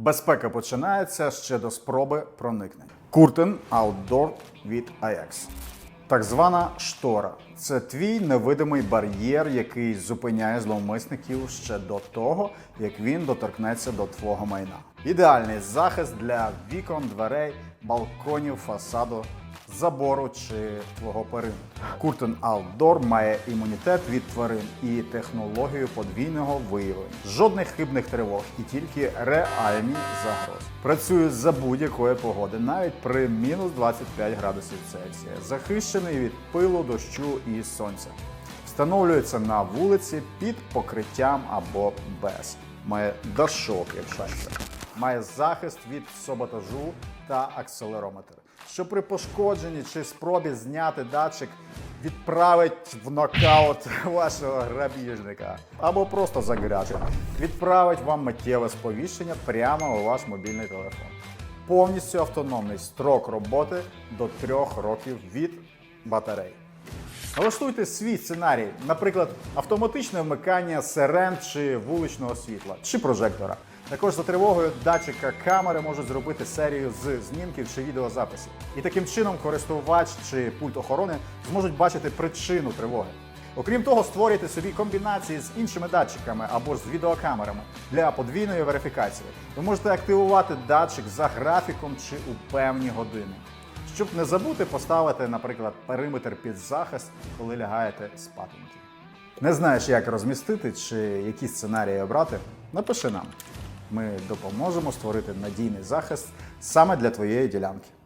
Безпека починається ще до спроби проникнення. Curtain Outdoor від Ajax. Так звана штора це твій невидимий бар'єр, який зупиняє зловмисників ще до того, як він доторкнеться до твого майна. Ідеальний захист для вікон, дверей, балконів, фасаду, забору чи твого периметру. Curtain Outdoor має імунітет від тварин і технологію подвійного виявлення. Жодних хибних тривог і тільки реальні загрози. Працює за будь-якої погоди, навіть при мінус 25 градусів Цельсія. Захищений від пилу, дощу і сонця. Встановлюється на вулиці під покриттям або без. Має дашок, як шайка. Має захист від саботажу та акселерометр, що при пошкодженні чи спробі зняти датчик відправить в нокаут вашого грабіжника або просто загряче. Відправить вам миттєве сповіщення прямо у ваш мобільний телефон. Повністю автономний строк роботи до трьох років від батарей. Налаштуйте свій сценарій, наприклад, автоматичне вмикання сирен чи вуличного світла, чи прожектора. Також за тривогою датчика камери можуть зробити серію з знімків чи відеозаписів. І таким чином користувач чи пульт охорони зможуть бачити причину тривоги. Окрім того, створюйте собі комбінації з іншими датчиками або ж з відеокамерами для подвійної верифікації. Ви можете активувати датчик за графіком чи у певні години. Щоб не забути поставити, наприклад, периметр під захист, коли лягаєте спатеньки. Не знаєш, як розмістити чи які сценарії обрати? Напиши нам. Ми допоможемо створити надійний захист саме для твоєї ділянки.